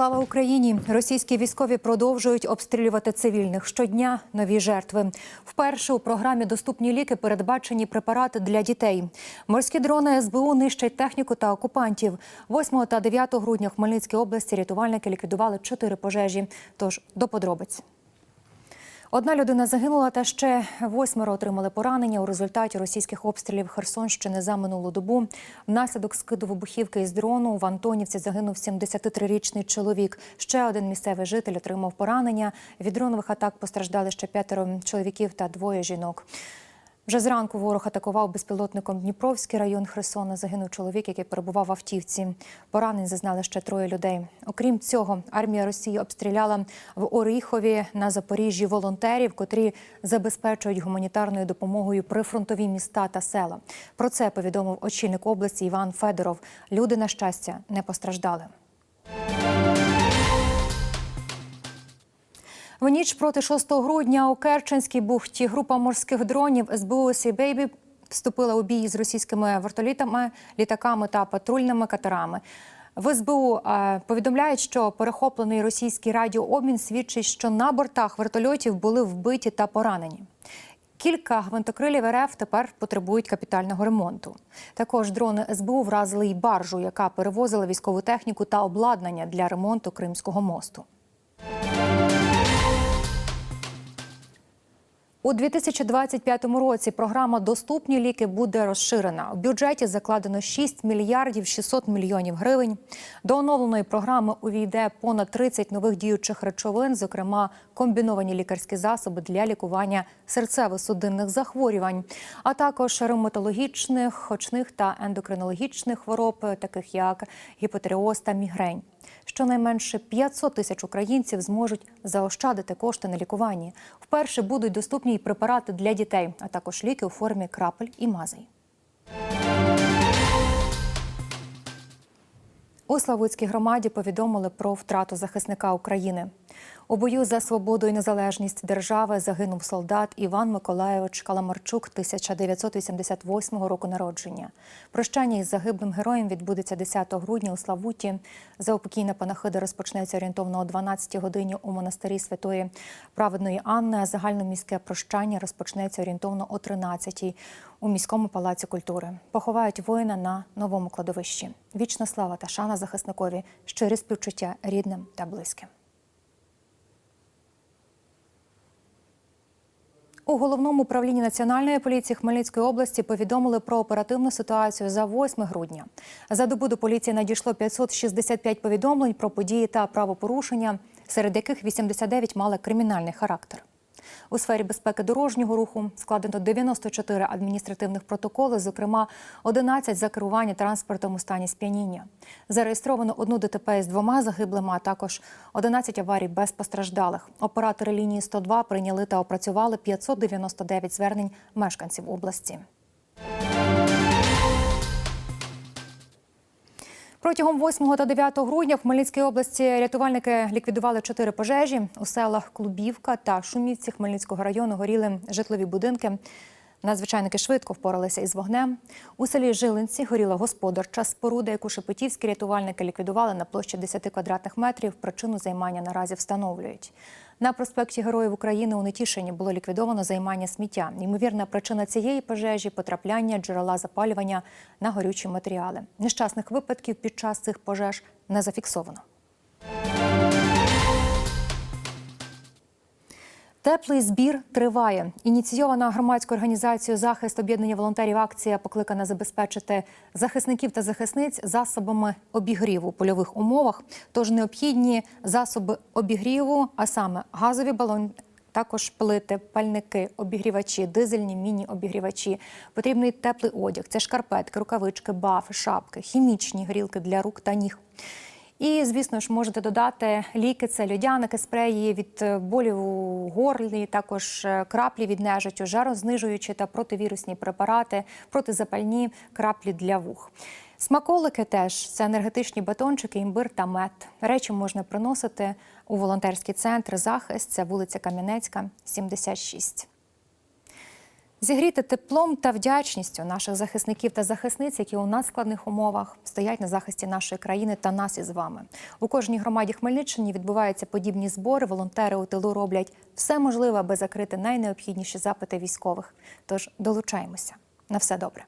Слава Україні! Російські військові продовжують обстрілювати цивільних щодня. Нові жертви. Вперше у програмі доступні ліки передбачені препарати для дітей. Морські дрони СБУ нищать техніку та окупантів. 8 та 9 грудня в Хмельницькій області рятувальники ліквідували чотири пожежі. Тож до подробиць. Одна людина загинула, та ще восьмеро отримали поранення у результаті російських обстрілів Херсонщини за минулу добу. Внаслідок скиду вибухівки із дрону в Антонівці загинув 73-річний чоловік. Ще один місцевий житель отримав поранення. Від дронових атак постраждали ще п'ятеро чоловіків та двоє жінок. Вже зранку ворог атакував безпілотником Дніпровський район Херсона. Загинув чоловік, який перебував в автівці. Поранень зазнали ще троє людей. Окрім цього, армія Росії обстріляла в Оріхові на Запоріжжі волонтерів, котрі забезпечують гуманітарною допомогою прифронтові міста та села. Про це повідомив очільник області Іван Федоров. Люди, на щастя, не постраждали. В ніч проти 6 грудня у Керченській бухті група морських дронів СБУ «Сі Бейбі» вступила у бій з російськими вертолітами, літаками та патрульними катерами. В СБУ е, повідомляють, що перехоплений російський радіообмін свідчить, що на бортах вертольотів були вбиті та поранені. Кілька гвинтокрилів РФ тепер потребують капітального ремонту. Також дрони СБУ вразили й баржу, яка перевозила військову техніку та обладнання для ремонту Кримського мосту. У 2025 році програма Доступні ліки буде розширена. У бюджеті закладено 6 мільярдів 600 мільйонів гривень. До оновленої програми увійде понад 30 нових діючих речовин, зокрема комбіновані лікарські засоби для лікування серцево-судинних захворювань, а також ревматологічних, очних та ендокринологічних хвороб, таких як гіпотереоз та мігрень. Щонайменше 500 тисяч українців зможуть заощадити кошти на лікуванні. Вперше будуть доступні й препарати для дітей, а також ліки у формі крапель і мазей. У Славутській громаді повідомили про втрату захисника України. У бою за свободу і незалежність держави загинув солдат Іван Миколайович Каламарчук 1988 року народження. Прощання із загиблим героєм відбудеться 10 грудня у Славуті. Заупокійна панахида розпочнеться орієнтовно о 12 годині у монастирі Святої Праведної Анни. А загальноміське прощання розпочнеться орієнтовно о 13 у міському палаці культури. Поховають воїна на новому кладовищі. Вічна слава та шана захисникові, щирі співчуття рідним та близьким. У головному управлінні національної поліції Хмельницької області повідомили про оперативну ситуацію за 8 грудня. За добу до поліції надійшло 565 повідомлень про події та правопорушення, серед яких 89 мали кримінальний характер. У сфері безпеки дорожнього руху складено 94 адміністративних протоколи, зокрема 11 за керування транспортом у стані сп'яніння. Зареєстровано одну ДТП з двома загиблими, а також 11 аварій без постраждалих. Оператори лінії 102 прийняли та опрацювали 599 звернень мешканців області. Протягом 8 та 9 грудня в Хмельницькій області рятувальники ліквідували чотири пожежі у селах Клубівка та Шумівці Хмельницького району. Горіли житлові будинки. Надзвичайники швидко впоралися із вогнем. У селі Жилинці горіла господарча споруда, яку шепетівські рятувальники ліквідували на площі 10 квадратних метрів. Причину займання наразі встановлюють. На проспекті Героїв України у Нетішині було ліквідовано займання сміття. Ймовірна причина цієї пожежі потрапляння джерела запалювання на горючі матеріали. Нещасних випадків під час цих пожеж не зафіксовано. Теплий збір триває. Ініційована громадською організацією захист об'єднання волонтерів. Акція покликана забезпечити захисників та захисниць засобами обігріву у польових умовах. Тож необхідні засоби обігріву, а саме газові балони. Також плити, пальники, обігрівачі, дизельні міні-обігрівачі. Потрібний теплий одяг. Це шкарпетки, рукавички, бафи, шапки, хімічні грілки для рук та ніг. І, звісно ж, можете додати ліки, це льодяники, спреї від болів у горлі, також краплі від нежиттю, жарознижуючі та противірусні препарати, протизапальні краплі для вух. Смаколики теж це енергетичні батончики, імбир та мед. Речі можна приносити у волонтерський центр захист. Це вулиця Кам'янецька, 76. Зігріти теплом та вдячністю наших захисників та захисниць, які у надскладних умовах стоять на захисті нашої країни та нас із вами. У кожній громаді Хмельниччини відбуваються подібні збори. Волонтери у тилу роблять все можливе, аби закрити найнеобхідніші запити військових. Тож долучаємося на все добре.